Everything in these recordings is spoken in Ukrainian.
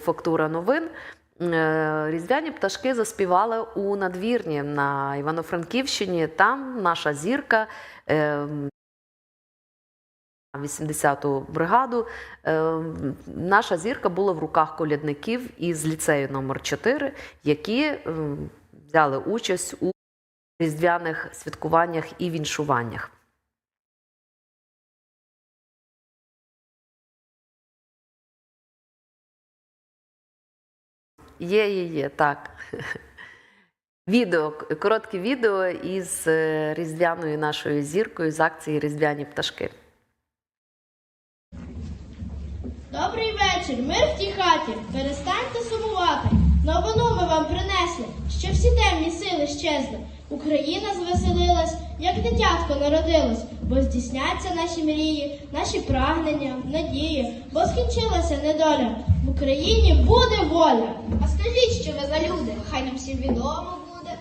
Фактура новин. Е, Різдвяні пташки заспівали у надвірні на Івано-Франківщині. Там наша зірка. е, 80-ту бригаду. Е, Наша зірка була в руках колядників із ліцею номер 4 які е, взяли участь у різдвяних святкуваннях і віншуваннях. Є, є, є, так. Відео, коротке відео із е, різдвяною нашою зіркою з акції Різдвяні пташки. Добрий вечір, мир в тій хаті. Перестаньте сумувати. Новину ми вам принесли, що всі темні сили щезли. Україна звеселилась, як дитятко народилось, бо здійсняться наші мрії, наші прагнення, надії, бо скінчилася недоля. В Україні буде воля. А скажіть, що ви за люди? Хай нам всім відомо буде.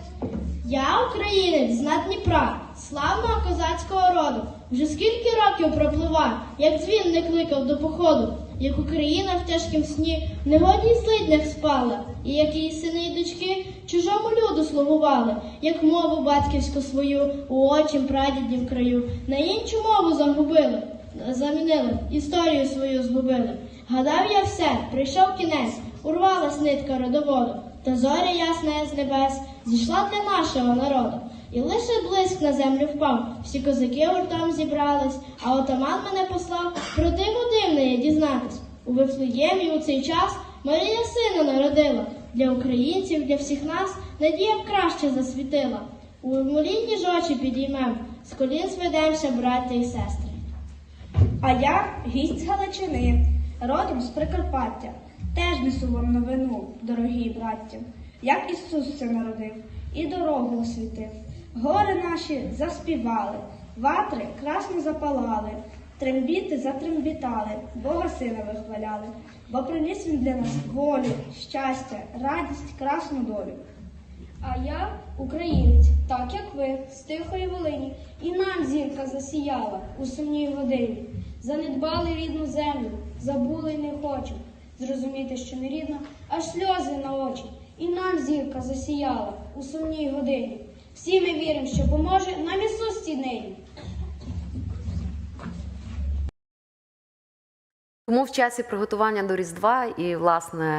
Я українець з над Дніпра, славного козацького роду. Вже скільки років пропливав, як дзвін не кликав до походу, як Україна в тяжкім сні в негодній злиднях спала, і як її сини і дочки чужому люду слугували, як мову батьківську свою у очім прадіднім краю, на іншу мову загубили, замінили, історію свою згубили. Гадав я все, прийшов кінець, урвалась нитка родоводу, та зоря ясна з небес зійшла для нашого народу. І лише блиск на землю впав, всі козаки гуртом зібрались, а отаман мене послав про диво дивне дізнатись. У Вифлеємі у цей час Марія сина народила. Для українців, для всіх нас надія б краще засвітила. У молінні ж очі підіймем, з колін зведемося, браття і сестри. А я гість з Галичини, родом з Прикарпаття. Теж несу вам новину, дорогі браття, як Ісус се народив і дорогу освітив. Гори наші заспівали, ватри красно запалали, трембіти затрембітали, Бога сина вихваляли, бо приніс він для нас волю, щастя, радість, красну долю. А я українець, так як ви, з тихої Волині, і нам зірка засіяла у сумній годині. Занедбали рідну землю, забули й не хочу. Зрозуміти, що не рідна, аж сльози на очі. І нам зірка засіяла у сумній годині. Всі ми віримо, що поможе нам Ісус цій нині. Тому в часі приготування до Різдва і, власне,